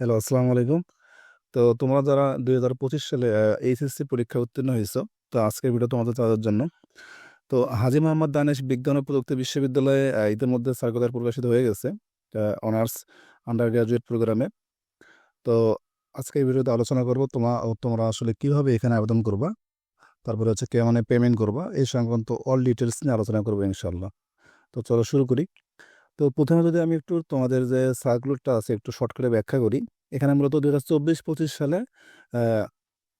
Hello আসসালামু আলাইকুম। তো তোমরা যারা দুই হাজার পঁচিশ সালে এইচএসসি পরীক্ষা উত্তীর্ণ হয়েছ, তো আজকের ভিডিও তোমাদের তাদের জন্য। তো হাজি মোহাম্মদ দানেশ বিজ্ঞান ও প্রযুক্তি বিশ্ববিদ্যালয়ে ইতিমধ্যে সার্কুলার প্রকাশিত হয়ে গেছে অনার্স আন্ডার গ্রাজুয়েট প্রোগ্রামে। তো আজকে এই ভিডিওতে আলোচনা করব তোমা তোমরা আসলে কীভাবে এখানে আবেদন করবা, তারপরে হচ্ছে কেমন পেমেন্ট করবা, এই সংক্রান্ত অল ডিটেলস নিয়ে আলোচনা করব ইনশাল্লাহ তো চলো শুরু করি। তো প্রথমে যদি আমি একটু তোমাদের যে সার্কুলারটা আছে একটু শর্টকাটে ব্যাখ্যা করি, এখানে মূলত দু হাজার চব্বিশ পঁচিশ সালে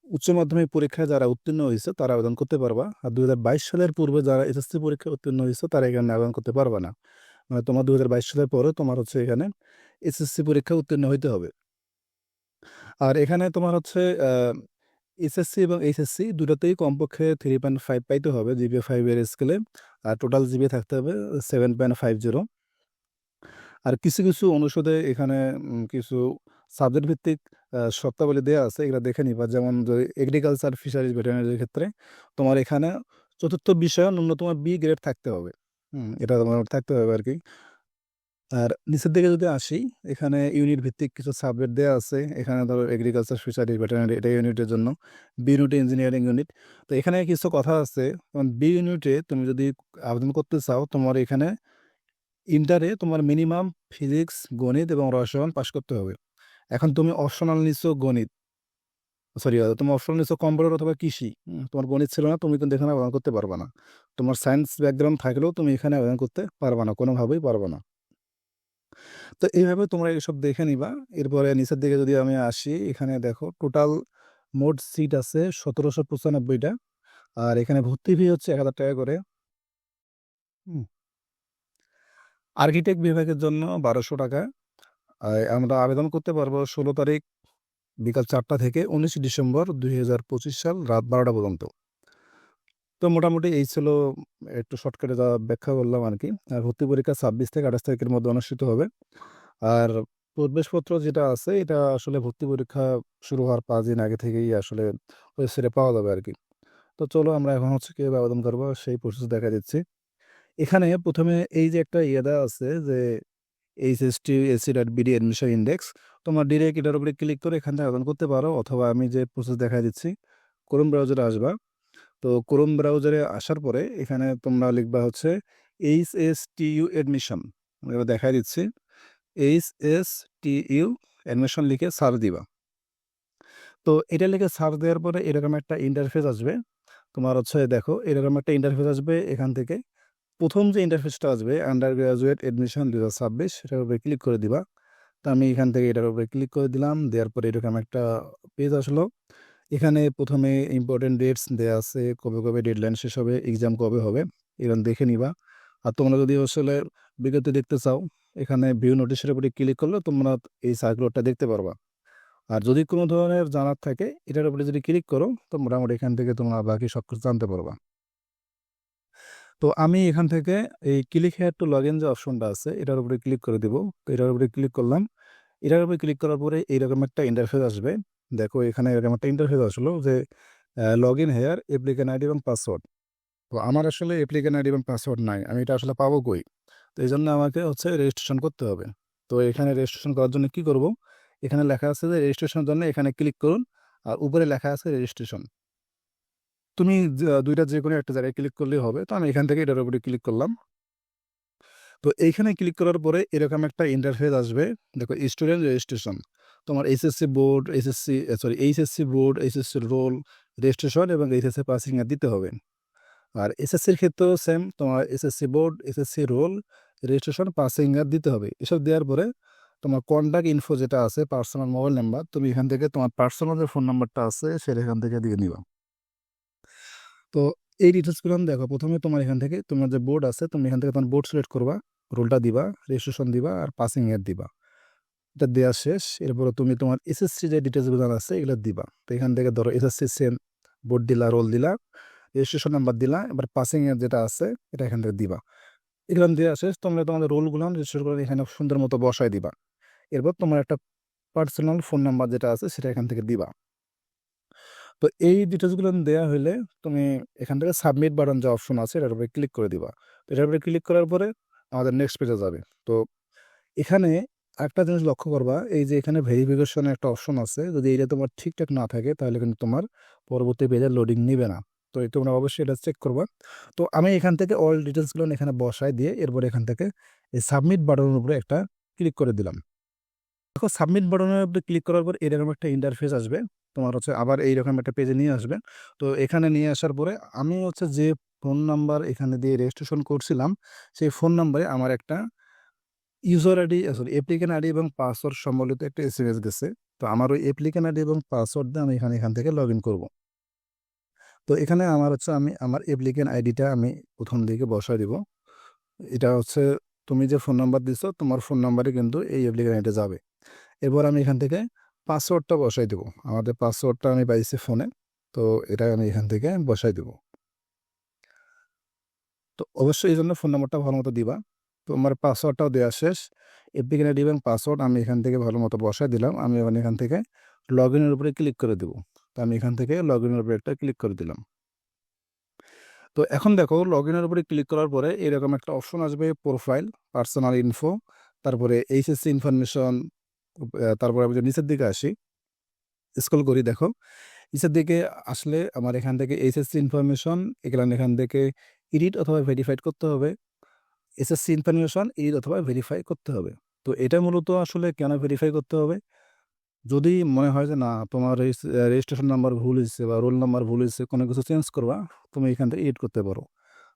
উচ্চ মাধ্যমিক পরীক্ষায় যারা উত্তীর্ণ হয়েছে তারা আবেদন করতে পারবা। আর দু হাজার বাইশ সালের পূর্বে যারা এসএসসি পরীক্ষায় উত্তীর্ণ হয়েছে তারা এখানে আবেদন করতে পারবা না। মানে তোমার দু হাজার বাইশ সালের পরে তোমার হচ্ছে এখানে এসএসসি পরীক্ষা উত্তীর্ণ হইতে হবে। আর এখানে তোমার হচ্ছে এসএসসি এবং এইচএসসি দুটাতেই কমপক্ষে থ্রি পয়েন্ট ফাইভ পাইতে হবে জিপিএ ফাইভের স্কেলে আর টোটাল জিপিএ থাকতে হবে সেভেন পয়েন্ট ফাইভ জিরো আর কিছু কিছু অনুষদে এখানে কিছু সাবজেক্ট ভিত্তিক শর্তাবলী দেওয়া আছে, এগুলো দেখে নিবা। যেমন এগ্রিকালচার ফিশারিজ ভেটেরিনারির ক্ষেত্রে তোমার এখানে চতুর্থ বিষয় ন্যূনতম বি গ্রেড থাকতে হবে। এটা তোমার থাকতে হবে আর কি আর নিচের দিকে যদি আসি, এখানে ইউনিট ভিত্তিক কিছু সাবজেক্ট দেওয়া আছে। এখানে ধরো এগ্রিকালচার ফিশারিজ ভেটেরিনারি এটা ইউনিটের জন্য। বি ইউনিটে ইঞ্জিনিয়ারিং ইউনিট তো এখানে কিছু কথা আছে। বি ইউনিটে তুমি যদি আবেদন করতে চাও, তোমার এখানে ইন্টারে তোমার মিনিমাম ফিজিক্স, গণিত এবং রসায়ন পাশ করতে হবে। এখন তুমি অপশনাল নিচ্ছ গণিত। সরি তুমি অপশনাল নিচ্ছ কম্পিউটার অথবা কৃষি। তোমার গণিত ছিল না, তুমি কিন্তু এখানে আবেদন করতে পারবে না। তোমার সায়েন্স ব্যাকগ্রাউন্ড থাকলেও তুমি এখানে আবেদন করতে পারবে না, কোনোভাবেই পারবে না। তো এইভাবে তোমরা এসব দেখে নিবা। এরপরে নিচের দিকে যদি আমি আসি, এখানে দেখো টোটাল মোট সিট আছে সতেরোশো পঁচানব্বইটা। আর এখানে ভর্তি ফি হচ্ছে এক হাজার টাকা করে। হুম। আর্কিটেক্ট বিভাগের জন্য বারোশো টাকা। আমরা আবেদন করতে পারব ষোলো তারিখ বিকাল চারটা থেকে উনিশ ডিসেম্বর দুই হাজার পঁচিশ সাল রাত বারোটা পর্যন্ত। তো মোটামুটি এই ছিল, একটু শর্টকাটে যা ব্যাখ্যা করলাম আর কি। আর ভর্তি পরীক্ষা ছাব্বিশ থেকে আঠাশ তারিখের মধ্যে অনুষ্ঠিত হবে। আর প্রবেশপত্র যেটা আছে, এটা আসলে ভর্তি পরীক্ষা শুরু হওয়ার পাঁচ দিন আগে থেকেই আসলে ওয়েবসাইটে পাওয়া যাবে আর কি। তো চলো আমরা এখন হচ্ছে কীভাবে আবেদন করব, সেই প্রসেস দেখা দিচ্ছি। এখানে প্রথমে এই যে একটা ইয়ে দেওয়া আছে যে H S T AC dot BD admission index তোমার ডিরেক্ট এটার উপরে ক্লিক করে এখান থেকে আবেদন করতে পারো অথবা আমি যে প্রসেস দেখা দিচ্ছি ক্রোম ব্রাউজারে আসবা। তো ক্রোম ব্রাউজারে আসার পরে এখানে তোমরা লিখবা হচ্ছে H S T U admission এবার দেখা দিচ্ছি। H S T U admission লিখে সার্চ দিবা। তো এটা লিখে সার্চ দেওয়ার পরে এরকম একটা ইন্টারফেস আসবে। তোমার হচ্ছে দেখো এরকম একটা ইন্টারফেস আসবে এখান থেকে। প্রথম যে ইন্টারফেসটা আসবে আন্ডার গ্রাজুয়েট এডমিশন দু ছাব্বিশ, সেটার উপরে ক্লিক করে দিবা। তো আমি এখান থেকে এটার উপরে ক্লিক করে দিলাম, দেওয়ার পরে এরকম একটা পেজ আসলো। এখানে প্রথমে ইম্পর্টেন্ট ডেটস দেওয়া আছে, কবে কবে ডেডলাইন শেষ হবে এক্সাম কবে হবে, এরকম দেখে নিবা। আর তোমরা যদি আসলে বিগত দেখতে চাও, এখানে ভিউ নোটিশের উপরে ক্লিক করলে তোমরা এই সার্কুলারটা দেখতে পারবা। আর যদি কোনো ধরনের জানার থাকে, এটার উপরে যদি ক্লিক করো, তো মোটামুটি এখান থেকে তোমরা বাকি সব কিছু জানতে পারবা। তো আমি এখান থেকে এই click here to log in যে অপশনটা আছে, এটার উপরে ক্লিক করে দিব। এটার উপরে ক্লিক করলাম। এটার উপরে ক্লিক করার পরে এইরকম একটা ইন্টারফেস আসবে। দেখো এখানে এরকম একটা ইন্টারফেস আসলো যে log in here applicant ID এবং পাসওয়ার্ড তো আমার আসলে অ্যাপ্লিকেন আইডি এবং পাসওয়ার্ড নাই। আমি এটা আসলে পাবো কই? তো এই জন্য আমাকে হচ্ছে রেজিস্ট্রেশন করতে হবে। তো এখানে রেজিস্ট্রেশন করার জন্য কি করব? এখানে লেখা আছে যে রেজিস্ট্রেশনের জন্য এখানে ক্লিক করুন। আর উপরে লেখা আছে রেজিস্ট্রেশন তুমি দুইটা যে কোনো একটা জায়গায় ক্লিক করলেই হবে। তো আমি এখান থেকে এটার উপরে ক্লিক করলাম। তো এইখানে ক্লিক করার পরে এরকম একটা ইন্টারফেস আসবে। দেখো স্টুডেন্ট রেজিস্ট্রেশন তোমার HSC board HSC sorry HSC board HSC roll registration এবং এইচএসসি পাসিং দিতে হবে। আর এসএসসির ক্ষেত্রেও সেম তোমার SSC board SSC roll registration passing দিতে হবে। এসব দেওয়ার পরে তোমার কন্ট্যাক্ট ইনফো যেটা আছে পার্সোনাল মোবাইল নাম্বার তুমি এখান থেকে তোমার পার্সোনাল যে ফোন নাম্বারটা আছে, সেটা এখান থেকে দিয়ে নিবা তো এই ডিটেলসগুলো দেখো। প্রথমে তোমার এখান থেকে তোমার যে বোর্ড আছে তুমি এখান থেকে তোমার বোর্ড সিলেক্ট করবা রোলটা দিবা রেজিস্ট্রেশন দিবা আর পাসিং এর দিবা। এটা দেওয়া শেষ। এরপরে তুমি তোমার এসএসসি যে ডিটেলসগুলো আছে, এগুলো দিবা। তো এখান থেকে ধরো এসএসসি সেম বোর্ড দিলা রোল দিলা রেজিস্ট্রেশন নাম্বার দিলা, এবার পাসিং এর যেটা আছে, এটা এখান থেকে দিবা। এগুলো দেওয়া শেষ। তোমরা তোমাদের রোলগুলো রেজিস্টার করে এখানে সুন্দর মতো বসায় দিবা। এরপর তোমার একটা পার্সোনাল ফোন নাম্বার যেটা আছে, সেটা এখান থেকে দিবা। তো এই ডিটেলসগুলো দেওয়া হলে তুমি এখান থেকে সাবমিট বাটন যে অপশন আছে, এটার উপরে ক্লিক করে দিবা। তো এটার উপরে ক্লিক করার পরে আমাদের নেক্সট পেজে যাবে। তো এখানে একটা জিনিস লক্ষ্য করবা, এই যে এখানে ভেরিফিকেশনের একটা অপশন আছে, যদি এটা তোমার ঠিকঠাক না থাকে, তাহলে কিন্তু তোমার পরবর্তী পেজের লোডিং নিবে না। তো তোমরা অবশ্যই এটা চেক করবা। তো আমি এখান থেকে অল ডিটেলসগুলো এখানে বসাই দিয়ে এরপর এখান থেকে এই সাবমিট বাটনের উপরে একটা ক্লিক করে দিলাম। দেখো সাবমিট বাটনের উপরে ক্লিক করার পর এরকম একটা ইন্টারফেস আসবে। তোমার হচ্ছে আবার এইরকম একটা পেজে নিয়ে আসবে। তো এখানে নিয়ে আসার পরে আমি হচ্ছে যে ফোন নাম্বার এখানে দিয়ে রেজিস্ট্রেশন করছিলাম, সেই ফোন নাম্বারে আমার একটা user ID sorry applicant ID এবং পাসওয়ার্ড সম্বলিত একটা এস এম এস গেছে। তো আমার ওই অ্যাপ্লিকেন্ট আইডি এবং পাসওয়ার্ড দিয়ে আমি এখানে, এখান থেকে লগ ইন করব। তো এখানে আমার হচ্ছে আমি, আমার অ্যাপ্লিকেন্ট আইডিটা আমি প্রথম দিকে বসাই দিব। এটা হচ্ছে তুমি যে ফোন নাম্বার দিছো, তোমার ফোন নাম্বারে কিন্তু এই অ্যাপ্লিকেন্ট আইডিটা যাবে। এরপর আমি এখান থেকে পাসওয়ার্ডটা বসাই দেবো। আমাদের পাসওয়ার্ডটা আমি পাইছি ফোনে তো এটা আমি এখান থেকে বসাই দেবো। তো অবশ্যই এই জন্য ফোন নাম্বারটা ভালো মতো দিবা। তো আমার পাসওয়ার্ডটাও দেওয়া শেষ। আইডি এবং পাসওয়ার্ড আমি এখান থেকে ভালো মতো বসাই দিলাম। আমি এবার এখান থেকে লগ ইনের উপরে ক্লিক করে দেবো। তো আমি এখান থেকে লগ ইনের উপরে একটা ক্লিক করে দিলাম। তো এখন দেখো লগ ইনের উপরে ক্লিক করার পরে এরকম একটা অপশন আসবে প্রোফাইল পার্সোনাল ইনফো তারপরে এইচএসসি ইনফরমেশন তারপরে আমি নিচের দিকে আসি স্কুল করি, দেখো। নিচের দিকে আসলে আমার এখান থেকে এইচএসসি ইনফরমেশন এগুলো এখান থেকে এডিট অথবা ভেরিফাইড করতে হবে। এসএসসি ইনফরমেশন এডিট অথবা ভেরিফাই করতে হবে। তো এটা মূলত আসলে কেন ভেরিফাই করতে হবে? যদি মনে হয় যে, না, তোমার রেজিস্ট্রেশন নাম্বার ভুল হয়েছে বা রোল নাম্বার ভুল হয়েছে কোনো কিছু চেঞ্জ করবা, তুমি এখান থেকে এডিট করতে পারো।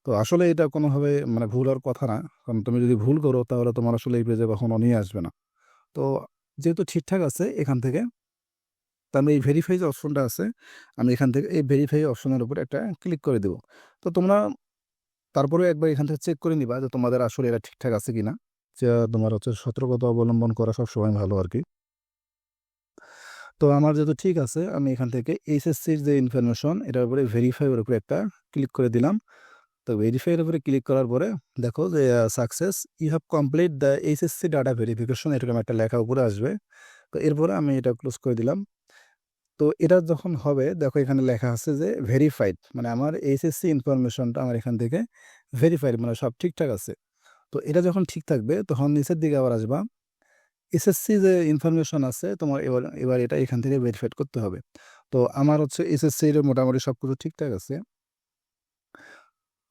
তো আসলে এটা কোনোভাবে মানে ভুল হওয়ার কথা না। কারণ তুমি যদি ভুল করো, তাহলে তোমার আসলে এই পেজে কখনো নিয়ে আসবে না। তো যেহেতু ঠিকঠাক আছে এখান থেকে, তো আমি এই ভেরিফাই যে অপশনটা আছে, আমি এখান থেকে এই ভেরিফাই অপশনের উপর একটা ক্লিক করে দেবো। তো তোমরা তারপরে একবার এখান থেকে চেক করে নিবা যে তোমাদের আসলে এটা ঠিকঠাক আছে কিনা, যে তোমার হচ্ছে সতর্কতা অবলম্বন করা সব সময় ভালো আর কি। তো আমার যেহেতু ঠিক আছে, আমি এখান থেকে এইচএসসির যে ইনফরমেশন এটার উপরে ভেরিফাইয়ের উপরে একটা ক্লিক করে দিলাম। তো ভেরিফাইয়ের উপরে ক্লিক করার পরে দেখো যে success you have complete the HSC data verification এরকম একটা লেখা উপরে আসবে। তো এরপরে আমি এটা ক্লোজ করে দিলাম। তো এটা যখন হবে, দেখো এখানে লেখা আছে যে ভেরিফাইড মানে আমার এইচএসসি ইনফরমেশনটা আমার এখান থেকে ভেরিফাইড মানে সব ঠিকঠাক আছে। তো এটা যখন ঠিক থাকবে, তখন নিচের দিকে আবার আসবা। এসএসসি যে ইনফরমেশন আছে, তোমার এবার এবার এটা এখান থেকে ভেরিফাইড করতে হবে। তো আমার হচ্ছে এসএসসির মোটামুটি সব কিছু ঠিকঠাক আছে।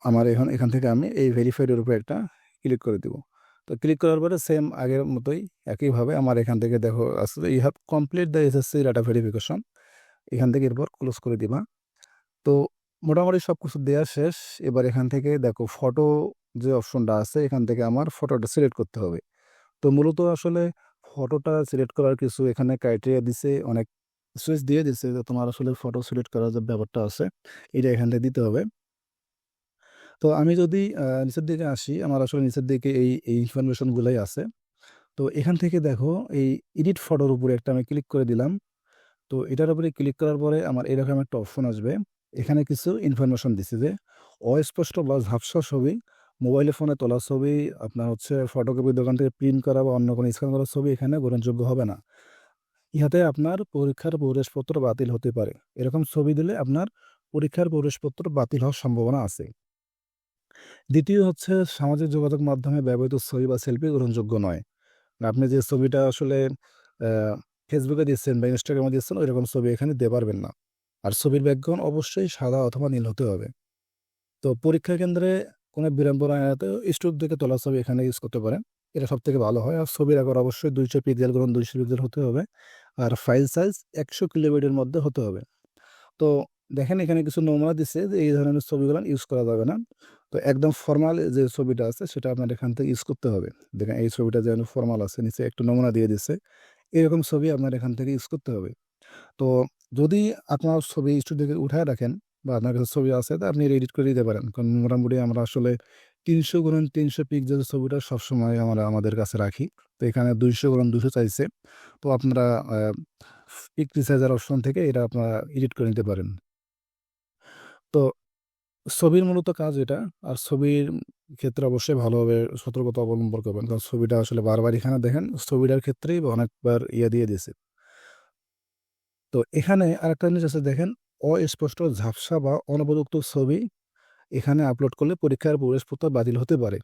আমার এখন, এখান থেকে আমি এই ভেরিফাইডের উপরে একটা ক্লিক করে দিব। তো ক্লিক করার পরে সেম আগের মতোই একইভাবে আমার এখান থেকে দেখো, আসলে you have complete the SSC data verification এখান থেকে এরপর ক্লোজ করে দিবা। তো মোটামুটি সব কিছু দেওয়া শেষ। এবার এখান থেকে দেখো ফটো যে অপশনটা আছে, এখান থেকে আমার ফটোটা সিলেক্ট করতে হবে। তো মূলত আসলে ফটোটা সিলেক্ট করার কিছু এখানে ক্রাইটেরিয়া দিছে, অনেক সুইচ দিয়ে দিছে তোমার আসলে ফটো সিলেক্ট করার যে ব্যাপারটা আছে, এটা এখান থেকে দিতে হবে। তো আমি যদি নিচের দিকে আসি, আমার আসলে নিচের দিকে এই এই ইনফরমেশনগুলোই আছে। তো এখান থেকে দেখো, এই এডিট ফটোর উপরে একটা আমি ক্লিক করে দিলাম। তো এটার উপরে ক্লিক করার পরে আমার এরকম একটা অপশন আসবে। এখানে কিছু ইনফরমেশন দিছে যে, অস্পষ্ট বা ঝাপসা ছবি মোবাইলে ফোনে তোলা ছবি, আপনার হচ্ছে ফটোকপি দোকান থেকে প্রিন্ট করা বা অন্য কোনো স্ক্যান করা ছবি এখানে গ্রহণযোগ্য হবে না। ইহাতে আপনার পরীক্ষার প্রবেশপত্র বাতিল হতে পারে। এরকম ছবি দিলে আপনার পরীক্ষার প্রবেশপত্র বাতিল হওয়ার সম্ভাবনা আছে। দ্বিতীয় হচ্ছে সামাজিক যোগাযোগ মাধ্যমে ব্যবহৃত ছবি বা সেলফি গ্রহণযোগ্য নয়। আপনি যে ছবিটা আসলে ফেসবুকে দিচ্ছেন বা ইনস্টাগ্রামে দিচ্ছেন, ওইরকম ছবি এখানে দিতে পারবেন না। আর ছবির ব্যাকগ্রাউন্ড অবশ্যই সাদা অথবা নীল হতে হবে। তো পরীক্ষা কেন্দ্রে কোনো বিড়ম্বনা এড়াতে স্টুপ থেকে তোলা ছবি এখানে ইউজ করতে পারেন। এটা সব থেকে ভালো হয়। আর ছবির আকার অবশ্যই দুইশো পিক্সেল গ্রহণ দুইশো পিক্সেল হতে হবে। আর ফাইল সাইজ একশো কিলোমিটার মধ্যে হতে হবে। তো দেখেন এখানে কিছু নমুনা দিচ্ছে যে এই ধরনের ছবিগুলো ইউজ করা যাবে না। তো একদম ফর্মাল যে ছবিটা আছে, সেটা আপনার এখান থেকে ইউজ করতে হবে। দেখেন এই ছবিটা যেন ফর্মাল আছে, নিচে একটু নমুনা দিয়ে দিচ্ছে এরকম ছবি আপনার এখান থেকে ইউজ করতে হবে। তো যদি আপনার ছবি স্টুডিও উঠায় রাখেন বা আপনার কাছে ছবি আছে, তা আপনি এডিট করে দিতে পারেন। কারণ মোটামুটি আমরা আসলে তিনশো গুণন তিনশো পিক্সেল ছবিটা সবসময় আমরা আমাদের কাছে রাখি। তো এখানে দুইশো গুণন দুশো চাইছে। তো আপনারা পিক রিসাইজার অপশন থেকে এটা আপনারা এডিট করে নিতে পারেন। তো ছবির মূলত কাজ এটা। আর ছবির ক্ষেত্রে অবশ্যই ভালোভাবে সতর্কতা অবলম্বন করবেন। কারণ ছবিটা আসলে বারবার এখানে দেখেন, ছবিটার ক্ষেত্রেই অনেকবার ইয়ে দিয়ে দিয়েছে। তো এখানে আরেকটা জিনিস আছে, দেখেন, অস্পষ্ট ঝাপসা বা অনুপযুক্ত ছবি এখানে আপলোড করলে পরীক্ষার প্রবেশপত্র বাতিল হতে পারে।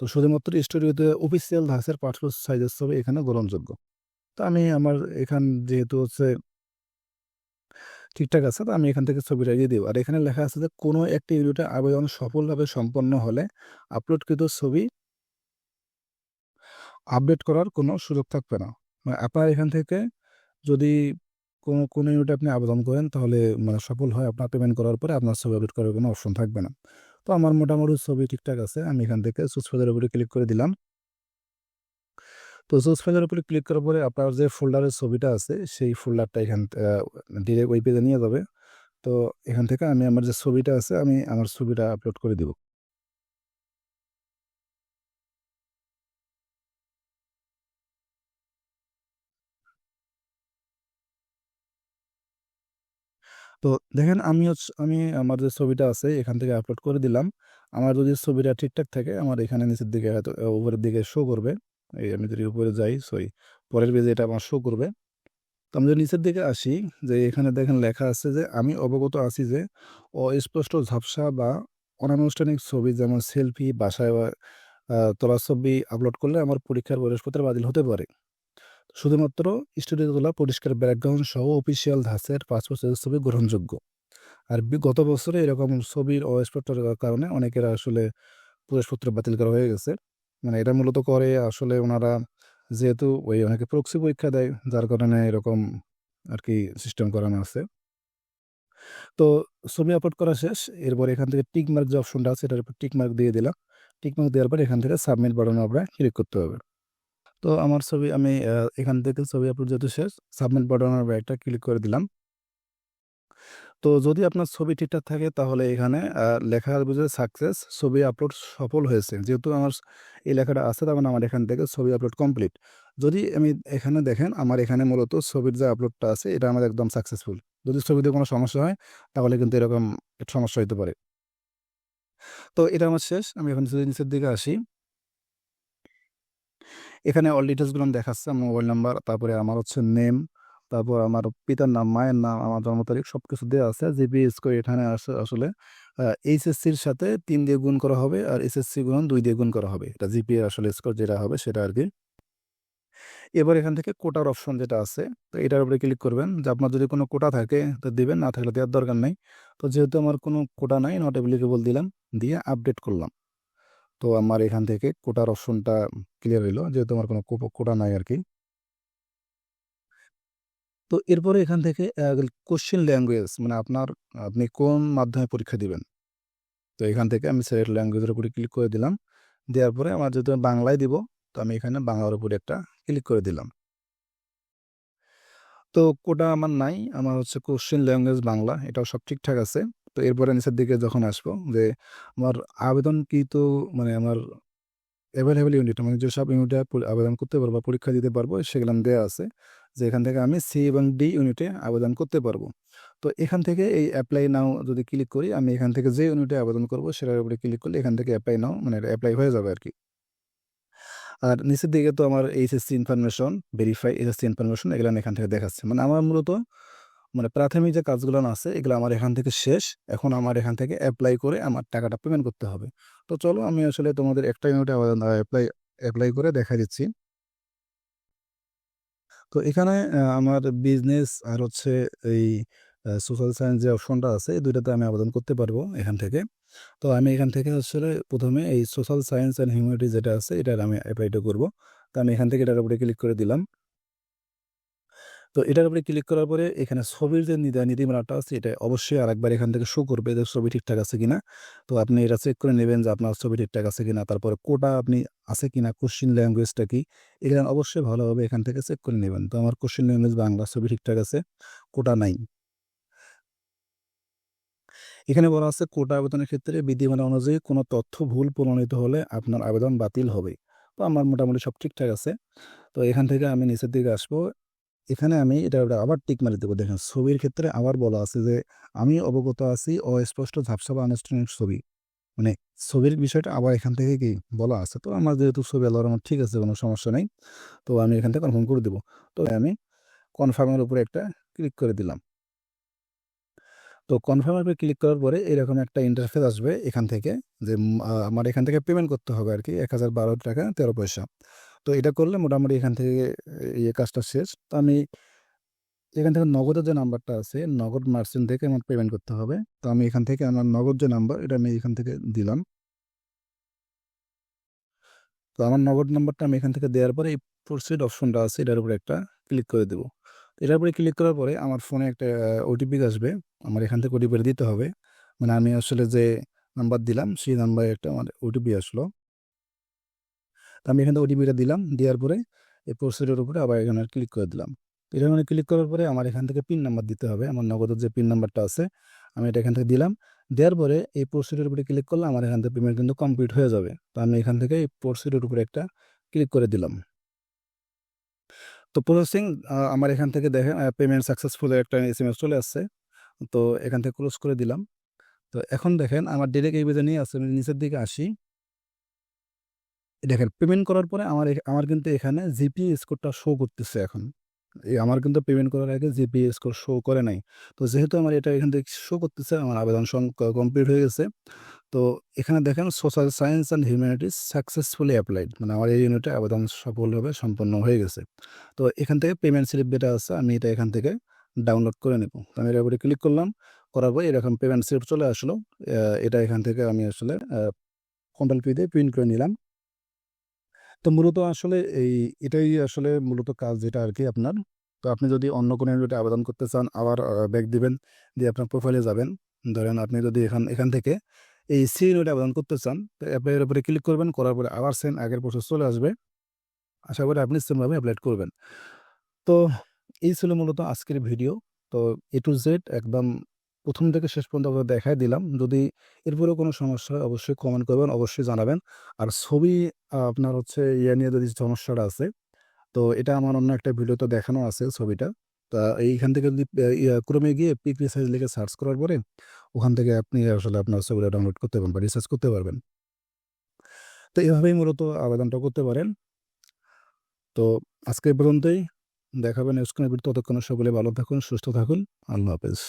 তো শুধুমাত্র স্টুডিওতে অফিসিয়াল ধাসের পাসপোর্ট সাইজের ছবি এখানে গ্রহণযোগ্য। তো আমি আমার এখান যেহেতু হচ্ছে ঠিকঠাক আছে, তো আমি এখান থেকে ছবিটা দিয়ে দিব। আর এখানে লেখা আছে যে, কোনো একটি ইউনিটে আবেদন সফলভাবে সম্পন্ন হলে আপলোডকৃত ছবি আপডেট করার কোনো সুযোগ থাকবে না। মানে আপনার এখান থেকে যদি কোনো কোনো ইউনিটে আপনি আবেদন করেন, তাহলে মানে সফল হয়। আপনার পেমেন্ট করার পরে আপনার ছবি আপডেট করার কোনো অপশন থাকবে না। তো আমার মোটামুটি ছবি ঠিকঠাক আছে, আমি এখান থেকে ফাইলের উপরে ক্লিক করে দিলাম। তো সুচ ফাইলের উপরে ক্লিক করার পরে আপনার যে ফোল্ডারের ছবিটা আছে, সেই ফোল্ডারটা এখান ডিরেক্ট ওই পেজে নিয়ে যাবে। তো এখান থেকে আমি আমার যে ছবিটা আছে, আমি আমার ছবিটা আপলোড করে দিব। তো দেখেন, আমি আমি আমার যে ছবিটা আছে, এখান থেকে আপলোড করে দিলাম। আমার যদি ছবিটা ঠিকঠাক থাকে, আমার এখানে নিচের দিকে হয়তো উপরের দিকে শো করবে। এই আমি যদি উপরে যাই সরি পরের পেজে এটা আমার শো করবে। তো আমি যদি নিচের দিকে আসি, যে এখানে দেখেন লেখা আছে যে, আমি অবগত আছি যে, অস্পষ্ট ঝাপসা বা অনানুষ্ঠানিক ছবি যেমন সেলফি বাসায় বা তোলা ছবি আপলোড করলে আমার পরীক্ষার বৃহস্পতি বাতিল হতে পারে। শুধুমাত্র স্টুডিও তোলা পরিষ্কার ব্যাকগ্রাউন্ড সহ অফিসিয়াল ধাঁচের পাসপোর্ট সাইজের ছবি গ্রহণযোগ্য। আর গত বছরে এরকম ছবির অস্পষ্টতার কারণে অনেকের আসলে প্রবেশপত্র বাতিল করা হয়ে গেছে। মানে এটা মূলত করে আসলে ওনারা যেহেতু ওই অনেকে প্রক্সি পরীক্ষা দেয়, যার কারণে এরকম আর কি সিস্টেম করানো আছে। তো ছবি আপলোড করা শেষ, এরপর এখান থেকে টিকমার্ক যে অপশনটা আছে, এটার উপর টিকমার্ক দিয়ে দিলাম। টিকমার্ক দেওয়ার পর এখান থেকে সাবমিট বাটনে আমরা ক্লিক করতে হবে। তো আমার ছবি, আমি এখান থেকে ছবি আপলোড যেহেতু শেষ সাবমিট বাটনের উপর একটা ক্লিক করে দিলাম। তো যদি আপনার ছবি ঠিকঠাক থাকে তাহলে এখানে লেখা আসবে যে সাকসেস ছবি আপলোড সফল হয়েছে। যেহেতু আমার এই লেখাটা আছে, তার মানে আমার এখান থেকে ছবি আপলোড কমপ্লিট যদি আমি এখানে দেখেন, আমার এখানে মূলত ছবির যে আপলোডটা আছে, এটা আমার একদম সাকসেসফুল যদি ছবিতে কোনো সমস্যা হয়, তাহলে কিন্তু এরকম সমস্যা হতে পারে। তো এটা আমার শেষ। আমি এখন নিচের দিকে আসি। এখানে অল ডিটেলসগুলো দেখাচ্ছে, আমার মোবাইল নাম্বার তারপরে আমার হচ্ছে নেম তারপর আমার পিতার নাম, মায়ের নাম, আমার জন্ম তারিখ সব কিছু দেওয়া আছে জিপি স্কোর এখানে আসে, আসলে এইচএসসির সাথে তিন দিয়ে গুণ করা হবে আর এসএসসি গুণ দুই দিয়ে গুণ করা হবে। এটা জিপি আসলে স্কোর যেটা হবে সেটা আর কি। এবার এখান থেকে কোটার অপশন যেটা আছে, তো এটার উপরে ক্লিক করবেন। যে আপনার যদি কোনো কোটা থাকে, তো দিবেন, না থাকলে দেওয়ার দরকার নেই। তো যেহেতু আমার কোনো কোটা নাই নট অ্যাপ্লিকেবল দিলাম, দিয়ে আপডেট করলাম। তো আমার এখান থেকে কোটার অপশনটা ক্লিয়ার হইল, যেহেতু আমার কোনো কোটা নাই আর কি। তো এরপরে এখান থেকে কোশ্চেন ল্যাঙ্গুয়েজ মানে আপনার, আপনি কোন মাধ্যমে পরীক্ষা দিবেন? তো এখান থেকে আমি সিলেক্ট ল্যাঙ্গুয়েজের উপরে ক্লিক করে দিলাম। দেওয়ার পরে আমার যেহেতু বাংলায় দিব, তো আমি এখানে বাংলার উপরে একটা ক্লিক করে দিলাম। তো কোটা আমার নাই, আমার হচ্ছে কোশ্চেন ল্যাঙ্গুয়েজ বাংলা, এটাও সব ঠিকঠাক আছে। তো এরপরে নিচের দিকে যখন আসব, যে আমার আবেদন কি তো মানে আমার অ্যাভেলেবেল ইউনিট মানে যেসব ইউনিটে আবেদন করতে পারব পরীক্ষা দিতে পারব সেগুলো দেওয়া আছে। যে এখান থেকে আমি সি এবং ডি ইউনিটে আবেদন করতে পারব। তো এখান থেকে এই অ্যাপ্লাই নাও যদি ক্লিক করি, আমি এখান থেকে যে ইউনিটে আবেদন করব, সেটার উপরে ক্লিক করলে এখান থেকে অ্যাপ্লাই নাও মানে অ্যাপ্লাই হয়ে যাবে আর কি আর নিচের দিকে তো আমার HSC information verify HSC information এগুলো এখান থেকে দেখাচ্ছে। মানে আমার মূলত মানে প্রাথমিক যে কাজগুলো আছে, এগুলো আমার এখান থেকে শেষ। এখন আমার এখান থেকে অ্যাপ্লাই করে আমার টাকাটা পেমেন্ট করতে হবে। তো চলো আমি আসলে তোমাদের একটা ইউনিটে অ্যাপ্লাই অ্যাপ্লাই করে দেখা দিচ্ছি। তো এখানে আমার বিজনেস আর হচ্ছে এই সোশ্যাল সায়েন্স যে অপশনটা আছে, এই দুইটাতে আমি আবেদন করতে পারব এখান থেকে। তো আমি এখান থেকে আসলে প্রথমে এই সোশ্যাল সায়েন্স অ্যান্ড হিউম্যানিটি যেটা আছে, এটার আমি অ্যাপ্লাইটা করব। তো আমি এখান থেকে এটার উপরে ক্লিক করে দিলাম। তো এটার উপরে ক্লিক করার পরে এখানে ছবির যে নীতিমালাটা আছে, এটা অবশ্যই আরেকবার এখান থেকে শো করবে যে ছবি ঠিকঠাক আছে কিনা। তো আপনি এটা চেক করে নেবেন যে আপনার ছবি ঠিকঠাক আছে কিনা। তারপরে কোটা আপনি আছে কিনা কোশ্চিন ল্যাঙ্গুয়েজটা কি? এখানে অবশ্যই ভালোভাবে এখান থেকে চেক করে নেবেন। তো আমার কোশ্চিন ল্যাঙ্গুয়েজ বাংলা ছবি ঠিকঠাক আছে কোটা নাই। এখানে বলা আছে কোটা আবেদনের ক্ষেত্রে বিধিমালা অনুযায়ী কোনো তথ্য ভুল প্রমাণিত হলে আপনার আবেদন বাতিল হবে। তো আমার মোটামুটি সব ঠিকঠাক আছে। তো এখান থেকে আমি নিচের দিকে আসব। এখানে আমি এটা আবার টিক মারি দেবো। দেখেন, ছবির ক্ষেত্রে আবার বলা আছে যে, আমি অবগত আছি অস্পষ্ট ঝাপসা বা আনুষ্ঠানিক ছবি। মানে ছবির বিষয়টা আবার এখান থেকে কি বলা আছে? তো আমার যেহেতু ছবি আল্লাহর আমার ঠিক আছে, কোনো সমস্যা নেই। তো আমি এখান থেকে কনফার্ম করে দেবো। তো আমি কনফার্মের উপরে একটা ক্লিক করে দিলাম। তো কনফার্ম অ্যাপে ক্লিক করার পরে এরকম একটা ইন্টারফেস আসবে এখান থেকে যে আমার এখান থেকে পেমেন্ট করতে হবে আর কি। এক হাজার বারো টাকা তেরো পয়সা। তো এটা করলে মোটামুটি এখান থেকে ইয়ে কাজটা শেষ। তো আমি এখান থেকে নগদের যে নাম্বারটা আছে, নগদ মার্চেন্ট থেকে আমার পেমেন্ট করতে হবে। তো আমি এখান থেকে আমার নগদ যে নাম্বার, এটা আমি এখান থেকে দিলাম। তো আমার নগদ নাম্বারটা আমি এখান থেকে দেওয়ার পরে এই প্রসিড অপশনটা আছে, এটার উপরে একটা ক্লিক করে দেবো। এটার উপরে ক্লিক করার পরে আমার ফোনে একটা ওটিপি আসবে। আমার এখান থেকে ওটিপিটা দিতে হবে। মানে আমি আসলে যে নাম্বার দিলাম, সেই নাম্বারে একটা আমার ওটিপি আসলো। তো আমি এখান থেকে ওটিপিটা দিলাম, দেওয়ার পরে এই প্রসিডের উপরে আবার এখানে ক্লিক করে দিলাম। এটা মানে ক্লিক করার পরে আমার এখান থেকে পিন নাম্বার দিতে হবে, আমার নগদের যে পিন নাম্বারটা আছে, আমি এটা এখান থেকে দিলাম। দেওয়ার পরে এই প্রসিডের উপরে ক্লিক করলে আমার এখান থেকে পেমেন্ট কিন্তু কমপ্লিট হয়ে যাবে। তো আমি এখান থেকে এই প্রসিডের উপরে একটা ক্লিক করে দিলাম। তো প্রসেসিং আমার এখান থেকে দেখেন পেমেন্ট সাকসেসফুল একটা এস এম এস চলে আসছে। তো এখান থেকে ক্লোজ করে দিলাম। তো এখন দেখেন, আমার ডিরেক্ট এই বেজে নিয়ে আসছে, আমি নিচের দিকে আসি। দেখেন পেমেন্ট করার পরে আমার আমার কিন্তু এখানে জিপি স্কোরটা শো করতেছে এখন। এই আমার কিন্তু পেমেন্ট করার আগে জিপি স্কোর শো করে নাই। তো যেহেতু আমার এটা এখান থেকে শো করতেছে, আমার আবেদন কমপ্লিট হয়ে গেছে। তো এখানে দেখেন social science and humanities successfully applied মানে আমার এই ইউনিটে আবেদন সফলভাবে সম্পন্ন হয়ে গেছে। তো এখান থেকে পেমেন্ট স্লিপ যেটা আছে, আমি এটা এখান থেকে ডাউনলোড করে নেব। আমি এর উপরে ক্লিক করলাম, করার পর এরকম পেমেন্ট স্লিপ চলে আসলো। এটা এখান থেকে আমি আসলে কন্ট্রোল পি দিয়ে প্রিন্ট করে নিলাম। তো মূলত আসলে এই এটাই আসলে মূলত কাজ যেটা আর কি আপনার। তো আপনি যদি অন্য কোনো ইউনিটে আবেদন করতে চান, আবার ব্যাক দিবেন, দিয়ে আপনার প্রোফাইলে যাবেন। ধরেন আপনি যদি এখান এখান থেকে এই সি ইউনিটে আবেদন করতে চান, তো অ্যাপ্লাইয়ের উপরে ক্লিক করবেন, করার পরে আবার সেম আগের প্রসেস চলে আসবে। আশা করি আপনি সেমভাবে অ্যাপ্লাই করবেন। তো এই ছিল মূলত আজকের ভিডিও তো এ টু জেড একদম প্রথম থেকে শেষ পর্যন্ত আপনাদের দেখাই দিলাম। যদি এরপরেও কোনো সমস্যা হয়, অবশ্যই কমেন্ট করবেন, অবশ্যই জানাবেন। আর ছবি আপনার হচ্ছে ইয়ে নিয়ে যদি সমস্যাটা আছে, তো এটা আমার অন্য একটা ভিডিওতে দেখানো আছে ছবিটা। তা এইখান থেকে যদি ক্রমে গিয়ে পিক রিসার্চ লিখে সার্চ করার পরে, ওখান থেকে আপনি আসলে আপনার ছবিটা ডাউনলোড করতে পারবেন বা রিসার্চ করতে পারবেন। তো এভাবেই মূলত আবেদনটা করতে পারেন। তো আজকে পর্যন্তই। দেখাবেন স্ক্রিনের ততক্ষণ সকলে ভালো থাকুন, সুস্থ থাকুন। আল্লাহ হাফেজ।